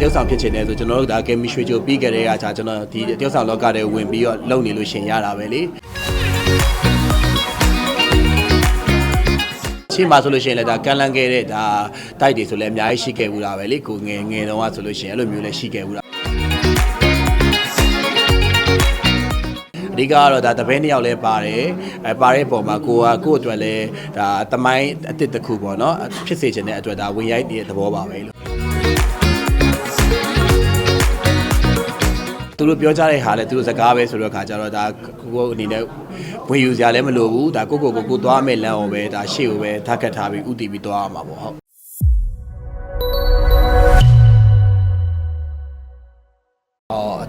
တယောက်ဆောင်ဖြစ်ချင်တယ်ဆိုကျွန်တော်တို့ဒါကဲမီရွှေချိုပြီးကြတဲ့အခါကျကျွန်တော်ဒီတယောက်ဆောင်လောကထဲဝင်ပြီးတော့လုံနေလို့ရှင်ရတာပဲလေရှေ့မှာဆိုလို့ရှိရင်လည်းဒါကန်လန်းခဲ့တဲ့ဒါတိုက်တွေဆိုလည်းအများကြီးရှိခဲ့ဘူးတာပဲလေကိုငယ်ငယ်တုန်းကဆိုလို့ရှိရင်အဲ့လိုမျိုးလည်းရှိခဲ့ဘူးတာအဓိကကတော့ဒါတပည့်နှစ်ယောက်လဲပါတယ်အဲပါတဲ့ပုံမှာကိုကကိုယ့်အတွက်လဲဒါတမိုင်းအစ်စ်တစ်ခုပေါ့နော်ဖြစ်စေချင်တဲ့အတွက်ဒါဝင်ရိုက်တဲ့သဘောပါပဲလို့ တို့ပြောကြတဲ့ဟာလဲသူတို့စကားပဲဆိုတော့ခါကြတော့ဒါကိုကိုအနေနဲ့ဝင်ယူစရာလည်းမလိုဘူးဒါကိုကိုကိုကိုသွားမဲ့လမ်းအောင်ပဲဒါရှေ့ကိုပဲထားကတ်ထားပြီးဥတည်ပြီးသွားရမှာပေါ့ဟုတ်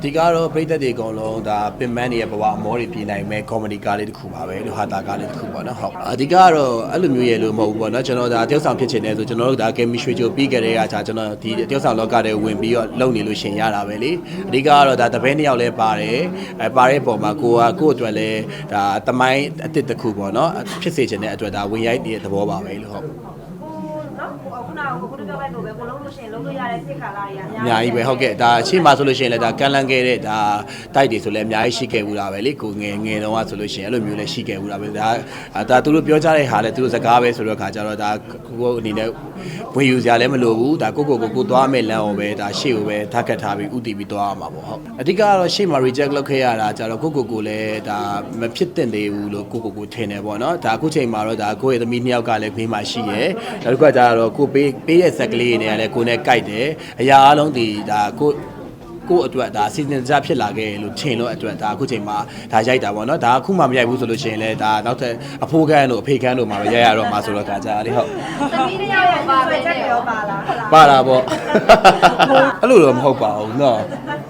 အော်အဓိကတော့ပြည်သက်တွေအကုန်လုံးဒါပင်မန်းတွေရဲ့ဘဝအမောတွေပြည်နိုင်မဲ့ကောမဒီကားလေးတစ်ခုပါပဲလို့ဟာတာကားလေးတစ်ခုပေါ့နော်ဟုတ်အဓိကတော့အဲ့လိုမျိုးရဲ့လို့မဟုတ်ဘူးပေါ့နော်ကျွန်တော်ဒါတယောက်ဆောင်ဖြစ်ချင်တယ်ဆိုကျွန်တော်တို့ဒါကဲမီရွှေချိုပြီးကြတဲ့အခါကျကျွန်တော်ဒီတယောက်ဆောင်လောကထဲဝင်ပြီးတော့လုံနေလို့ရှင်ရတာပဲလေအဓိကကတော့ဒါတပည့်နှစ်ယောက်လဲပါတယ်အဲပါတဲ့ပုံမှာကိုကကိုယ့်အတွက်လဲဒါတမိုင်းအစ်စ်တစ်ခုပေါ့နော်ဖြစ်စေချင်တဲ့အတွက်ဒါဝင်ရိုက်တဲ့သဘောပါပဲလို့ဟုတ်နော်ဟိုခုန ကကိုကိုတို့ပြောလိုက်လို့ပဲကိုလုံးလို့ရှိရင်လုံးလို့ရတဲ့စစ်ကာလာတွေကအအများများကြီးပဲဟုတ်ကဲ့ဒါအရှိမဆိုလို့ရှိရင်လည်းဒါကန်လန်းခဲ့တဲ့ဒါတိုက်တွေဆိုလည်းအများကြီးရှိခဲ့ဘူးတာပဲလေကိုငယ်ငယ်တုန်းကဆိုလို့ရှိရင်အဲ့လိုမျိုးလည်းရှိခဲ့ဘူးတာပဲဒါဒါသူတို့ပြောကြတဲ့ဟာလည်းသူတို့စကားပဲဆိုတော့ခါကြတော့ဒါကိုကိုအနေနဲ့ဝင်ယူစရာလည်းမလိုဘူးဒါကိုကိုကိုကိုသွားမဲ့လမ်းအောင်ပဲဒါရှေ့ကိုပဲထားကတ်ထားပြီးဥတည်ပြီးသွားရမှာပေါ့ဟုတ်အဓိကကတော့ရှေ့မှာ reject လုပ်ခဲ့ရတာကြတော့ကိုကိုကိုလည်းဒါမဖြစ်သင့်သေးဘူးလို့ကိုကိုကိုထင်တယ်ပေါ့နော်ဒါအခုချိန်မှာတော့ဒါကိုယ့်ရဲ့သမီးနှစ်ယောက်ကလည်းခွေးမှာရှိရယ်နောက်တစ်ခါကျတော့ကိုပေးပေးတဲ့ဇက်ကလေးတွေနဲ့လည်းကိုနဲ့ကြိုက်တယ်အရာအလုံးဒီဒါကိုကိုယ့်အတွက်ဒါစီစဉ်ကြဖြစ်လာခဲ့လို့ထင်လို့အတွက်ဒါအခုချိန်မှာဒါရိုက်တာပေါ့နော်ဒါအခုမှမရိုက်ဘူးဆိုလို့ရှိရင်လည်းဒါနောက်ထပ်အဖိုးကန်းတို့အဖေကန်းတို့မှာပဲရိုက်ရတော့မှာဆိုတော့ဒါကြလေဟုတ်သမီးတွေရောပါပဲချက်ရောပါလားဟုတ်လားပါတာပေါ့အဲ့လိုတော့မဟုတ်ပါဘူးနော်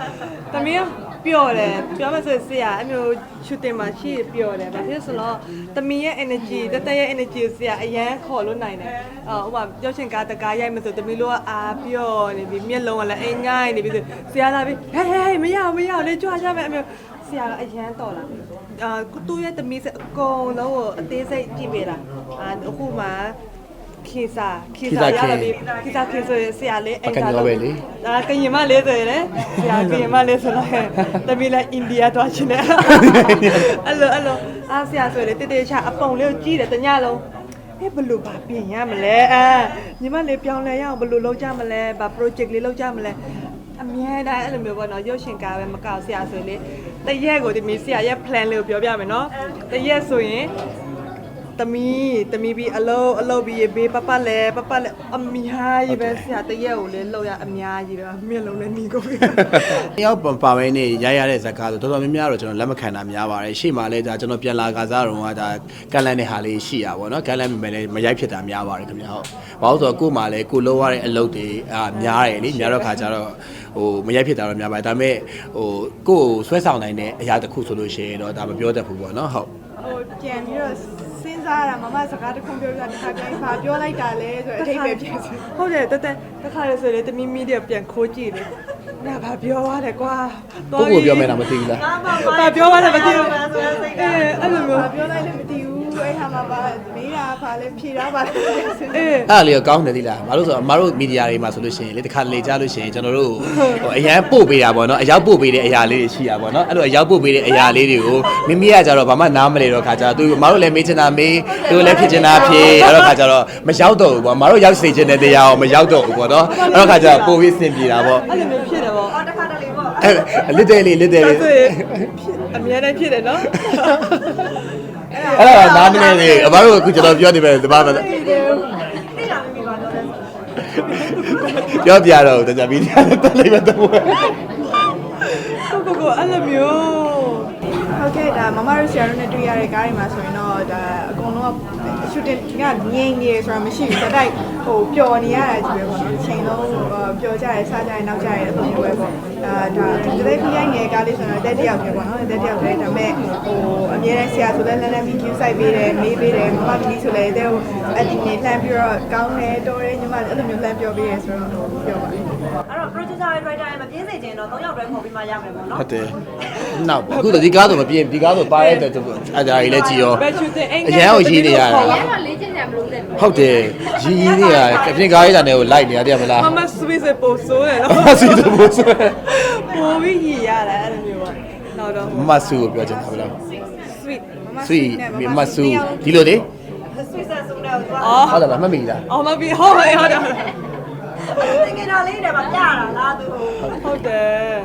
။သမီးက ပျော့တယ်ပြောမှဆိုဆရာအမျိုးရှူတင်မှာရှိရပျော့တယ်ဘာဖြစ်ဆိုတော့သမီးရဲ့ energy တတရဲ့ energy ကိုဆရာအရန်ခေါ်လို့နိုင်တယ်။အော်ဥပမာပြောချင်ကားတကားရိုက်မဆိုသမီးတို့ကအာပျော့နေပြီမျက်လုံးကလည်းအိမ်ငိုင်းနေပြီဆိုဆရာလာပြီဟဲ့ဟဲ့ဟဲ့မရဘူးမရဘူးလေကြွားကြမယ်အမျိုးဆရာကအရန်တော်လာအာကိုသူ့ရဲ့သမီးစအကုန်လုံးကိုအသေးစိတ်ကြည့်ပေးတာအာအခုမှ ခေစာခေစာရလာပြီခေစာခေဆိုဆရာလေးအိမ်သာလို့ဒါကရင်မလေးဆိုရင်လေဆရာကရင်မလေးဆိုတော့တမီးလည်းအိန္ဒိယသွားချင်တယ်အဲ့လိုအဲ့လိုအားဆရာဆိုရင်လေတေတေချာအပုံလေးကိုကြည့်တယ်တညလုံးဟဲ့ဘယ်လိုပါပြင်ရမလဲအာညီမလေးပြောင်းလဲရအောင်ဘယ်လိုလုပ်ကြမလဲဘာ project လေးလုပ်ကြမလဲအမြဲတမ်းအဲ့လိုမျိုးပေါ့နော်ရုပ်ရှင်ကားပဲမကောက်ဆရာဆိုရင်လေတရက်ကိုဒီမီဆရာရဲ့ plan လေးကိုပြောပြမယ်နော်တရက်ဆိုရင် တမီတမီပြီးအလုပ်အလုပ်ပြီးရေဘေးပပလဲပပလဲအများကြီးပဲဆရာတရက်ကိုလည်းလောက်ရအများကြီးပဲမျက်လုံးနဲ့ညီကိုပဲတယောက်ပါဝင်နေရရတဲ့ဇကာဆိုတော်တော်များများတော့ကျွန်တော်လက်မခံတာများပါတယ်ရှေ့မှာလည်းဒါကျွန်တော်ပြန်လာကစားတော့ကဒါကန်လန်တဲ့ဟာလေးရှိရပါဘောနော်ကန်လန်မယ်လည်းမရိုက်ဖြစ်တာများပါတယ်ခင်ဗျာဟုတ်ဘာလို့ဆိုတော့ကို့မှာလည်းကို့လောရတဲ့အလုပ်တွေအာများတယ်လေများတော့ခါကြတော့ ဟိုမရိုက်ဖြစ်တာတော့များပါတယ်ဒါပေမဲ့ဟိုကိုယ်ဆွဲဆောင်နိုင်တဲ့အရာတစ်ခုဆိုလို့ရှိရင်တော့ဒါမပြောတတ်ဘူးပေါ့နော်ဟုတ်ဟိုပြန်ပြီးတော့စဉ်းစားရတာမမစကားတစ်ခုပြောပြတာတစ်ခါပြန်ပါပြောလိုက်တာလဲဆိုတော့အထိပ္ပယ်ပြန်စဟုတ်တယ်တက်တက်တစ်ခါလဲဆိုလေတမီမီတွေပြန်ခိုးကြည့်လေငါဘာပြောရတယ်ကွာကိုကိုပြောမယ်တာမသိဘူးလားငါဘာပြောရတယ်မသိဘူးအဲအဲ့လိုမျိုးဘာပြောလိုက်လဲမသိဘူး အဲ့ဟာမှာပါမေးတာပါလဲဖြေတာပါလဲအေးအဲ့ဒါလေးကကောင်းတယ်သီလားဘာလို့ဆိုတော့အမတို့မီဒီယာတွေမှာဆိုလို့ရှိရင်လေတစ်ခါလေကြားလို့ရှိရင်ကျွန်တော်တို့ဟိုအရန်ပို့ပေးတာပေါ့နော်အရောက်ပို့ပေးတဲ့အရာလေးတွေရှိတာပေါ့နော်အဲ့လိုအရောက်ပို့ပေးတဲ့အရာလေးတွေကိုမိမိကကြတော့ဘာမှနားမလဲတော့ခါကြတော့သူအမတို့လည်းမေးချင်တာမေးသူလည်းဖြစ်ချင်တာဖြစ်အဲ့တော့ခါကြတော့မရောက်တော့ဘူးပေါ့အမတို့ရောက်စေချင်တဲ့တရားအောင်မရောက်တော့ဘူးပေါ့နော်အဲ့တော့ခါကြတော့ပို့ပြီးစင်ပြေတာပေါ့အဲ့လိုမျိုးဖြစ်တယ်ပေါ့အော်တစ်ခါတလေပေါ့အဲ့လစ်တယ်လေးလစ်တယ်ဒါလေးဆိုရင်အများနဲ့ဖြစ်တယ်နော် အဲ့ဒါကနားမနေလေအမတို့ကအခုကျွန်တော်ပြောနေပဲဒီမှာသိတာမိမိပါတော့လဲဆိုပြောပြတော့တကြမီဒီယာနဲ့တက်လိုက်မှတော့ကိုကိုကိုအဲ့လိုမျိုးဟုတ်ကဲ့ဒါမမတို့ဆရာတို့နဲ့တွေ့ရတဲ့ကားတွေမှာဆိုရင်တော့ဒါအကုန်လုံးကရှူတင်ကငြိမ်နေဆိုတာမရှိဘူးတက်တိုက်ဟိုပျော်နေရတာကြီးပဲပေါ့နော်ချိန်လုံးပျော်ကြရဲစားကြရဲနောက်ကြရဲအဲ့လိုမျိုးပဲပေါ့ဒါဒါတကယ်ပြိုင်ငယ်ကားလေးဆိုတော့တက်တယောက်ပဲပေါ့နော်တက်တယောက်ပဲဒါပေမဲ့ဟို အများနဲ့ဆရာဆိုလည်းလည်းလည်းပြီး queue site ပေးတယ်မေးပေးတယ်မမကလေးဆိုလည်းတဲ့ဟိုအဒီနေလှမ်းပြီးတော့ကောင်းတယ်တော်တယ်ညီမအဲ့လိုမျိုးလှမ်းပြောပေးရဲဆိုတော့ပြောပါလိမ့်အဲ့တော့ producer ရဲ့ writer ရဲ့မပြင်းစေချင်တော့၃ယောက်တည်းခေါ်ပြီးမှရမယ်ပေါ့နော်ဟုတ်တယ်နောက်အခုဒီကားဆိုမပြင်းဒီကားဆိုပါရတဲ့အဲ့ဒါကြီးလည်းကြည်ရောဘယ်ချူတင်အိမ်အရန်ကိုရေးနေရတယ်ရန်တော့လေးချင်းကြမလို့တဲ့ဟုတ်တယ်ရီရီနေရအပြင်ကားရေးတာနဲ့ကိုလိုက်နေရတယ်မလားမမစဝစ်စပို့ဆိုးတယ်နော်မဆူတဘူးဆိုပိုပြီးရည်ရတယ်အဲ့လိုမျိုးပေါ့နောက်တော့မဆူကိုပြောချင်တာဘယ်လို sweet ဆွေမဆူဒီလိုလေဆွေးဆက်ဆုံးတော့သူကအော်ဟုတ်တယ်လားမမိလားအော်မပြီးဟုတ်တယ်ဟုတ်တယ်တကယ်တော့လေးတယ်မပြတာလားသူဟုတ်တယ်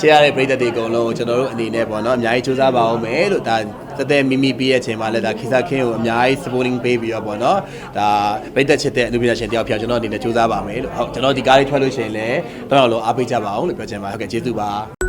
ချေရတဲ့ပြည်သက်တွေအကုန်လုံးကိုကျွန်တော်တို့အနေနဲ့ပေါ့နော်အများကြီးစူးစမ်းပါအောင်မယ်လို့ဒါတသက်မိမိပြီးရဲ့အချိန်မှာလည်းဒါခိစားခင်းကိုအများကြီး supporting ပေးပြီးတော့ပေါ့နော်ဒါပြည်သက်ချစ်တဲ့အနုပညာရှင်တယောက်ဖြစ်ကျွန်တော်အနေနဲ့စူးစမ်းပါမယ်လို့ဟုတ်ကျွန်တော်ဒီကားလေးထွက်လို့ရှိရင်လည်းတော့တော့အားပေးကြပါအောင်လို့ပြောချင်ပါတယ်ဟုတ်ကဲ့ကျေးဇူးပါ